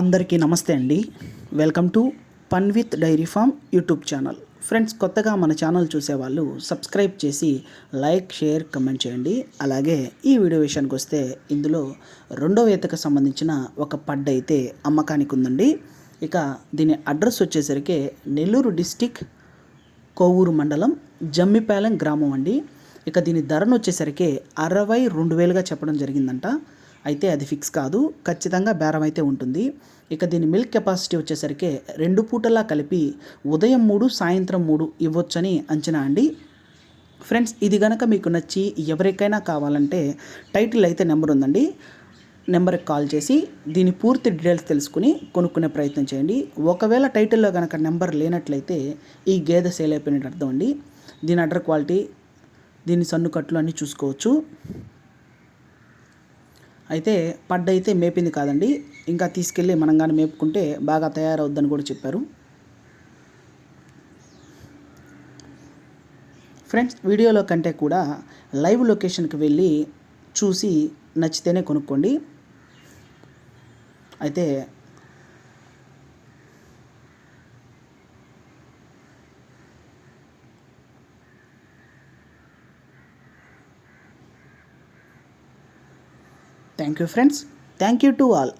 అందరికీ నమస్తే అండి. Welcome to fun with dairy farm YouTube channel. Friends కొత్తగా మన ఛానల్ చూసేవాళ్ళు సబ్స్క్రైబ్ చేసి లైక్ షేర్ కమెంట్ చేయండి. అలాగే ఈ వీడియో విషయానికి వస్తే ఇందులో రెండో ఈతకు సంబంధించిన ఒక పడ్డ అయితే అమ్మకానికి ఉందండి ఇక దీని అడ్రస్ వచ్చేసరికి నెల్లూరు డిస్టిక్ కోవూరు మండలం జమ్మిపాలెం గ్రామం అండి. ఇక దీని ధరను వచ్చేసరికి అరవై రెండు వేలుగా చెప్పడం జరిగిందంట. అయితే అది ఫిక్స్ కాదు. ఖచ్చితంగా బేరం అయితే ఉంటుంది. ఇక దీని మిల్క్ కెపాసిటీ వచ్చేసరికి రెండు పూటలా కలిపి ఉదయం మూడు సాయంత్రం మూడు ఇవ్వచ్చని అంచనా అండి. ఫ్రెండ్స్ ఇది కనుక మీకు నచ్చి ఎవరికైనా కావాలంటే టైటిల్ అయితే నెంబర్ ఉందండి. నెంబర్కి కాల్ చేసి దీని పూర్తి డీటెయిల్స్ తెలుసుకుని కొనుక్కునే ప్రయత్నం చేయండి. ఒకవేళ టైటిల్లో కనుక నెంబర్ లేనట్లయితే ఈ గేదె సేల్ అయిపోయినట్టు అర్థం అండి. దీని అడ్డర్ క్వాలిటీ దీని సన్ను కట్లు అన్నీ చూసుకోవచ్చు. అయితే పడ్డ అయితే మేపింది కాదండి. ఇంకా తీసుకెళ్ళి మనం కానీ మేపుకుంటే బాగా తయారవుద్దని కూడా చెప్పారు. ఫ్రెండ్స్ వీడియోలో కంటే కూడా లైవ్ లొకేషన్కి వెళ్ళి చూసి నచ్చితేనే కొనుక్కోండి. అయితే Thank you, friends. Thank you to all.